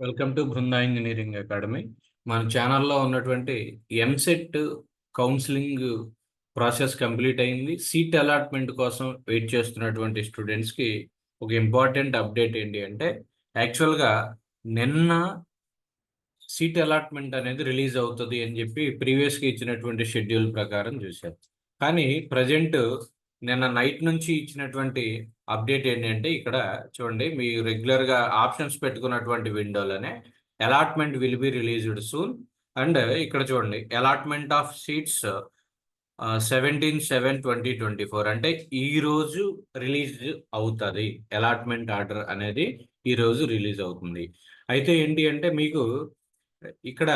Welcome to Brinda engineering academy. మన ఛానల్లో ఉన్నటువంటి ఎంసెట్ కౌన్సిలింగ్ ప్రాసెస్ కంప్లీట్ అయింది. సీట్ అలాట్మెంట్ కోసం వెయిట్ చేస్తున్నటువంటి స్టూడెంట్స్కి ఒక ఇంపార్టెంట్ అప్డేట్ ఏంటి అంటే యాక్చువల్గా నిన్న సీట్ అలాట్మెంట్ అనేది రిలీజ్ అవుతుంది అని చెప్పి ప్రీవియస్గా ఇచ్చినటువంటి షెడ్యూల్ ప్రకారం చూశారు. కానీ ప్రజెంట్ నిన్న నైట్ నుంచి ఇచ్చినటువంటి అప్డేట్ ఏంటంటే ఇక్కడ చూడండి మీ రెగ్యులర్గా ఆప్షన్స్ పెట్టుకున్నటువంటి విండోలోనే allotment will be released soon. And ఇక్కడ చూడండి allotment of seats seventeen seven twenty twenty four అంటే ఈ రోజు రిలీజ్ అవుతుంది. అలాట్మెంట్ ఆర్డర్ అనేది ఈ రోజు రిలీజ్ అవుతుంది. అయితే ఏంటి అంటే మీకు ఇక్కడ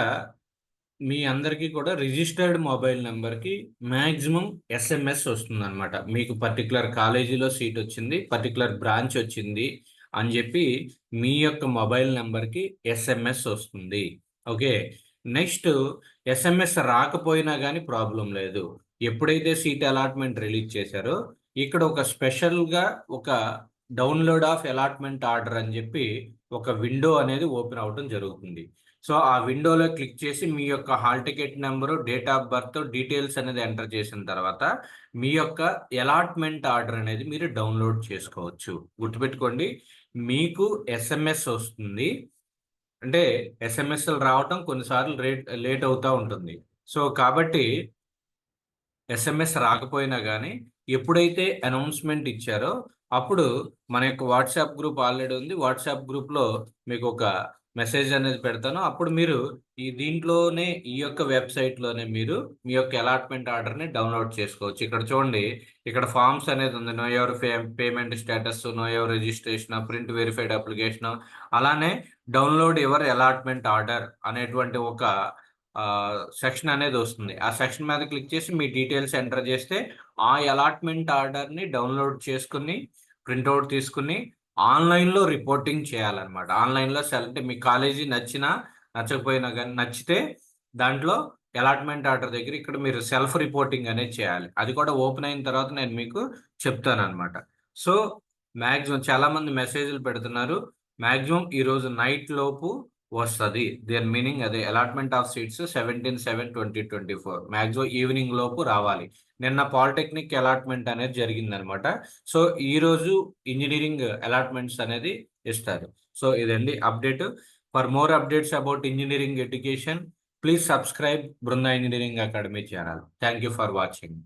మీ అందరికీ కూడా రిజిస్టర్డ్ మొబైల్ నెంబర్కి మ్యాక్సిమం ఎస్ఎంఎస్ వస్తుంది అనమాట మీకు పర్టికులర్ కాలేజీలో సీట్ వచ్చింది పర్టికులర్ బ్రాంచ్ వచ్చింది అని చెప్పి మీ యొక్క మొబైల్ నెంబర్కి ఎస్ఎంఎస్ వస్తుంది. ఓకే? నెక్స్ట్ ఎస్ఎంఎస్ రాకపోయినా కానీ ప్రాబ్లం లేదు. ఎప్పుడైతే సీట్ అలాట్మెంట్ రిలీజ్ చేశారో ఇక్కడ ఒక స్పెషల్గా ఒక డౌన్లోడ్ ఆఫ్ అలాట్మెంట్ ఆర్డర్ అని చెప్పి ఒక విండో అనేది ఓపెన్ అవడం జరుగుతుంది. సో ఆ విండోలో క్లిక్ చేసి మీ యొక్క hall ticket number date of birth details అనేది ఎంటర్ చేసిన తర్వాత మీ యొక్క అలాట్మెంట్ ఆర్డర్ అనేది మీరు డౌన్లోడ్ చేసుకోవచ్చు. గుర్తుపెట్టుకోండి మీకు ఎస్ఎంఎస్ వస్తుంది. అంటే ఎస్ఎంఎస్లు రావటం కొన్నిసార్లు రేట్ లేట్ అవుతూ ఉంటుంది. సో కాబట్టి ఎస్ఎంఎస్ రాకపోయినా కానీ ఎప్పుడైతే అనౌన్స్మెంట్ ఇచ్చారో అప్పుడు మన యొక్క వాట్సాప్ గ్రూప్ ఆల్రెడీ ఉంది. వాట్సాప్ గ్రూప్లో మీకు ఒక మెసేజ్ అనేది పెడతాను. అప్పుడు మీరు ఈ దీంట్లోనే ఈ యొక్క వెబ్సైట్లోనే మీరు మీ యొక్క అలాట్మెంట్ ఆర్డర్ని డౌన్లోడ్ చేసుకోవచ్చు. ఇక్కడ చూడండి ఇక్కడ ఫామ్స్ అనేది ఉంది. Know your payment status know your registration print verified application. అలానే డౌన్లోడ్ ఎవర్ అలాట్మెంట్ ఆర్డర్ అనేటువంటి ఒక సెక్షన్ అనేది వస్తుంది. ఆ సెక్షన్ మీద క్లిక్ చేసి మీ డీటెయిల్స్ ఎంటర్ చేస్తే ఆ అలాట్మెంట్ ఆర్డర్ని డౌన్లోడ్ చేసుకుని ప్రింట్అవుట్ తీసుకుని ఆన్లైన్లో రిపోర్టింగ్ చేయాలన్నమాట. ఆన్లైన్లో సెల్ అంటే మీ కాలేజీ నచ్చినా నచ్చకపోయినా కానీ నచ్చితే దాంట్లో అలాట్మెంట్ ఆర్డర్ దగ్గర ఇక్కడ మీరు సెల్ఫ్ రిపోర్టింగ్ అనేది చేయాలి. అది కూడా ఓపెన్ అయిన తర్వాత నేను మీకు చెప్తాను అనమాట సో మ్యాక్సిమం చాలామంది మెసేజ్లు పెడుతున్నారు. మ్యాక్సిమం ఈరోజు నైట్ లోపు వస్తుంది. దేర్ మీనింగ్ అదే allotment of seats seventeen seven twenty twenty four maximum evening లోపు రావాలి. నిన్న పాలిటెక్నిక్ అలాట్మెంట్ అనేది జరిగింది అనమాట సో ఈరోజు ఇంజనీరింగ్ అలాట్మెంట్స్ అనేది ఇస్తారు. సో ఇదండి update. For more updates about engineering education please subscribe Brinda engineering academy channel thank you for watching